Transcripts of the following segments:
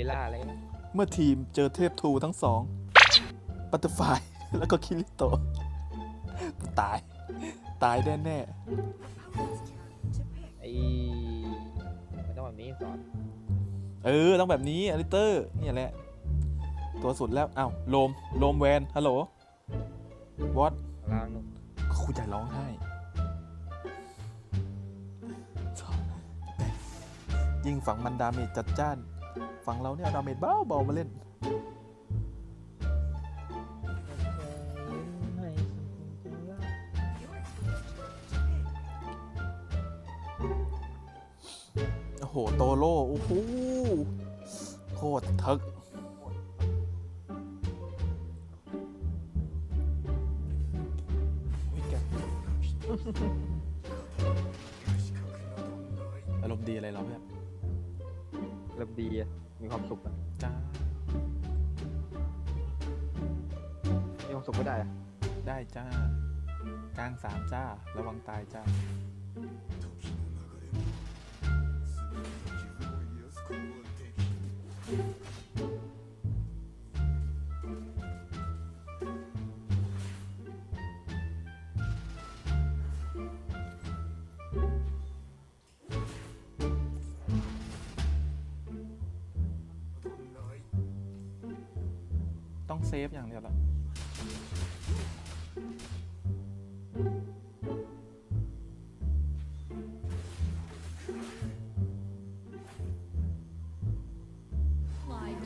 เวลาอะไรนะเมื่อทีมเจอเทพทูทั้งสองบัตเตอร์ไฟแล้วก็คิริโตะตาย ตายแน่ไอ้มันต้องแบบนี้สอนๆเออ ต้องแบบนี้อลิเตอร์นี่แหละ ตัวสุดแล้วอ้าวโลมโลมแวนฮัลโหลวอตล้างนุ่มคุณจะร้องไห้ชอบแต่ยิ่งฝั่งมันดาเมจจัดจ้าน ฝั่งเราเนี่ยเอาดาเมจเบาเบาๆมาเล่นโอ้โห โตโร่โอ้โหโคตรทึกอุ๊ยแกอารมณ์ดีอะไรเราเนี่ย เริ่มดีอะมีความสุขอะจ้ามีความสุขไม่ได้อะได้จ้ากลางสามจ้า ระวังตายจ้าต้อ เซฟอย่างเดียวเหรอ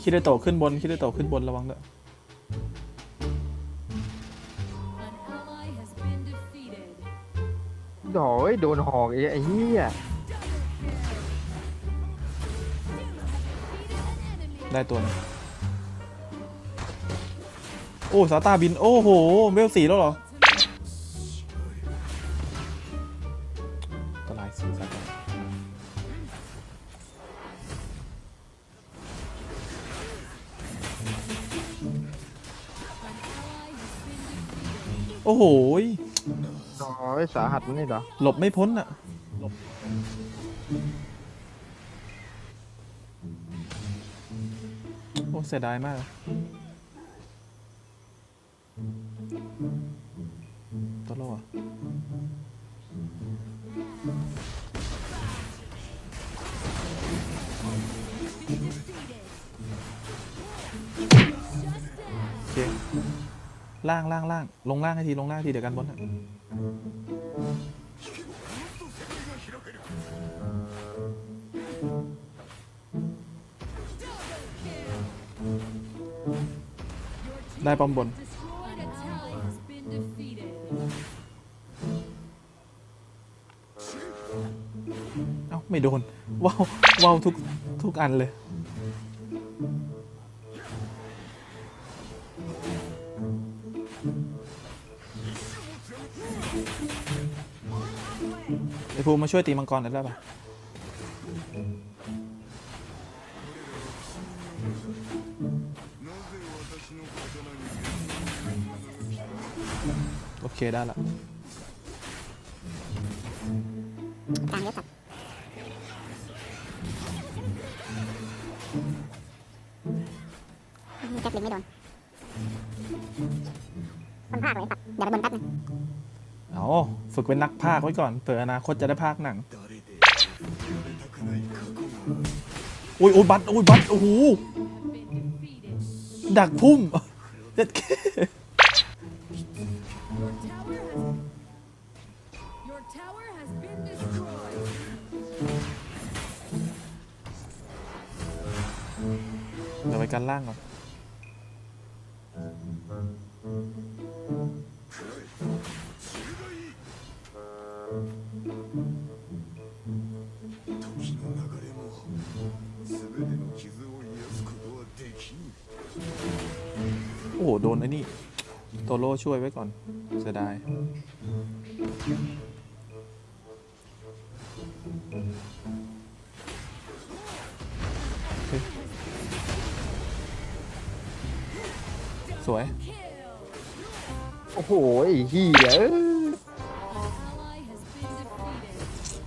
คิดได้โตะขึ้นบนคิดได้โตะขึ้นบนระวังด้วย An ally has been defeated. โอยโดนหอกไอ้ไอ้เหี้ยได้ตัวหนึงโอ้สาตาบิน โอ้โหเวลสีแล้วเหรอตลายสีสาตาโอ้โหยโอ้ยสาหัสมันนี่เหรอ หลบไม่พ้นอะโอ้เสียดายมาก ล่างล่างล่างลงล่างให้ทีลงล่างทีเดี๋ยวกันบนได้ป้อมบนเอ้าไม่โดนว้าวว้าวทุกทุกอันเลย ไอภูมิมาช่วยตีมังกรหน่อยได้ปะโอเคได้ละกลางเยอะจัดมีแจ็คลิงไม่โดนคนภาคเลยตัดเดี๋ยวไปบนแป๊บนึง เอาฝึกเป็นนักพากย์ไว้ก่อนเผื่ออนาคตจะได้พากย์หนังอุ้ยอุ้ยบัตรอุ้ยบัตรโอ้โห Have been defeated. ดักพุ่มเด็ดแค่ Your tower has Your tower has been destroyed. เดี๋ยวไปกันล่างก่อน 時の流れも全ての傷を癒すことはできん โอ้โห โดนไอ้นี่ โตโร่ช่วยไว้ก่อน เสียดาย เฮ้ยสวย Kill. โอ้โหไอ้เหี้ย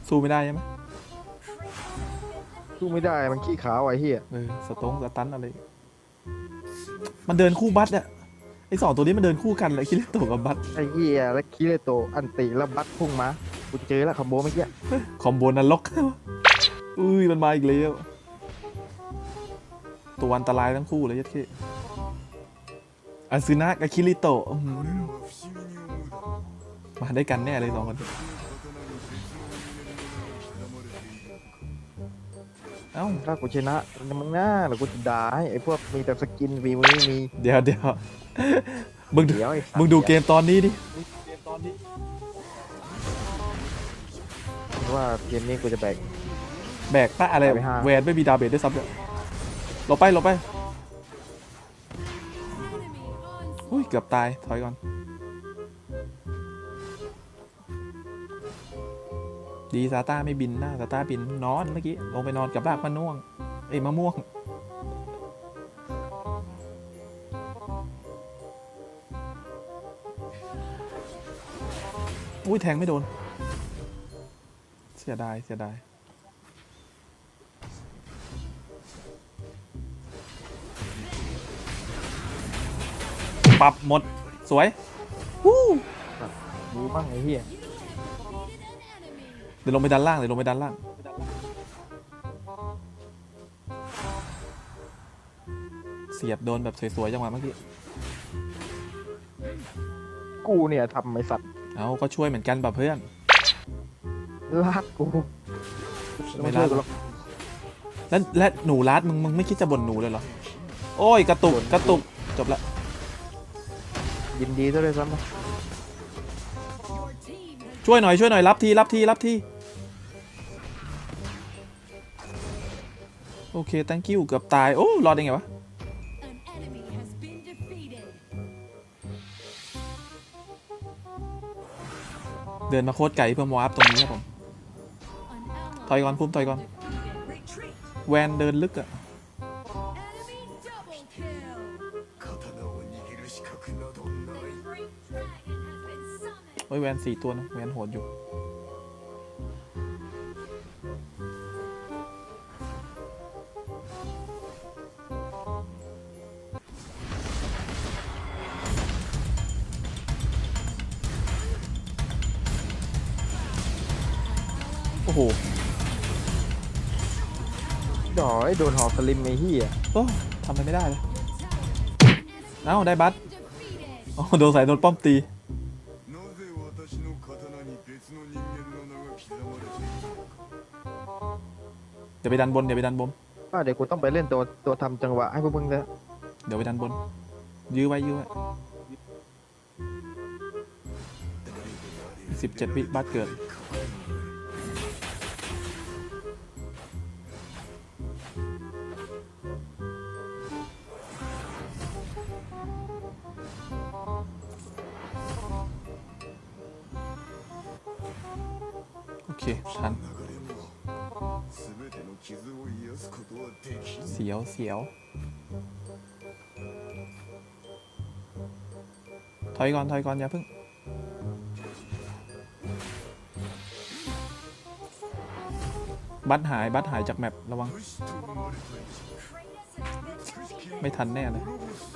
สู้ไม่ได้ใช่ไหมสู้ไม่ได้มันขี้ขาวไอ้เหี้ยเออสตงสตันอะไร มันเดินคู่บัตอะไอสองตัวนี้มันเดินคู่กันเลยคิเลโตกับบัตไอ้เหี้ยแล้วคิเลโตอันตีแล้วบัตพุ่งมากูเจอแล้วคอมโบเมื่อกี้คอมโบนันล็อกอุ้ยมันมาอีกแล้วตัวอันตรายทั้งคู่เลยยัดเข้อาซึนะกับคิริโตมาได้กันแน่เลยสองคน เอ้าถ้ากูชนะมึงหน้าหรือกูจะด่าให้ไอ้พวกมีแต่สกินวีมือไม่มี เดี๋ยวเดี๋ยวมึงดูเดี๋ยวไอ้สัตว์ มึงดูเกมตอนนี้ดิว่าเกมนี้กูจะแบก แบกปะอะไรไปห้า แวนไม่มีดาเมจด้วยซ้ำเลยหลบไปหลบไป Enemy อุ้ย onslaught. เกือบตายถอยก่อน ดีซาต้าไม่บินนะซาต้าบินนอนเมื่อกี้ลงไปนอนกับรากมะม่วง เอ้มะม่วง อุ้ยแทงไม่โดน เสียดาย เสียดายปรับหมด สวยดูบ้างไอ้เหี้ย ดี๋ยวลงไปด้านล่างเดี๋ยวลงไปด้านล่าง เสียบโดนแบบสวยๆจังหวะเมื่อกี้ กูเนี่ยทำไอ้สัตว์เอาก็ช่วยเหมือนกันแบบเพื่อน ลากกูไม่ลากช่วยกูหรอกและและหนูรัดมึงมึงไม่คิดจะบ่นหนูเลยเหรอ โอ้ยกระตุกกระตุกจบละ ยินดีซะด้วยซ้ำ Your team has ช่วยหน่อยช่วยหน่อยรับทีรับทีรับที โอเค thank you เกือบตาย โอ้ รอดได้ไงวะ เดินมาโคตรไก่เพื่อมอาร์ตรงนี้ครับผม ถอยก่อนพุ่มถอยก่อน แวนเดินลึกอะโอ้ยแวนสี่ตัวนะ แวนโหดอยู่ โหดอยโดนหอกสลิมไาฮี่อะโอ้ทำอะไรไม่ได้เลยเอ้าได้บัตโอ้โดนสายโดนป้อมตีเดี๋ยวไปดันบนเดี๋ยวไปดันบนเดี๋ยวกูต้องไปเล่นตัวตัวทำจังหวะให้พวกมึงเลยเดี๋ยวไปดันบน ยื้อไว้ยื้อไว้สิบเจ็ดวิบัตเกิด 傷を癒すことはできぬ เสียวเสียว ถอยก่อน ถอยก่อน อย่าเพิ่ง บัตหาย บัตหายจากแมประวัง 武士と生まれた以上 Kratos has been ไม่ทันแน่เลย An ally's has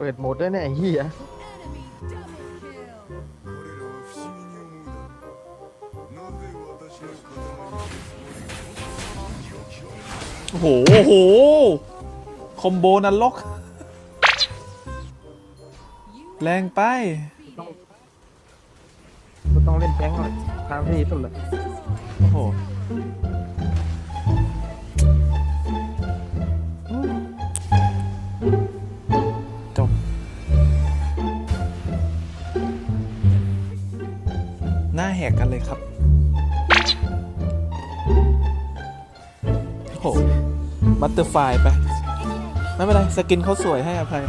ปิดโหมดด้วยเนี่ยไอ้เหี้ย Enemy double kill. 彼らは不思議に思うだろうなぜ私の刀に別の人間の名が刻まれているのか โอ้โห โอ้โห คอมโบนรก You แรงไป defeated. กูต้องเล่นแบงค์เลยทางที่ดีสุดเลย โอ้โห จ กกันเลยครับโอ้โหบัตเตอร์ไฟไป ไม่เป็นไร สกินเขาสวยให้อภัย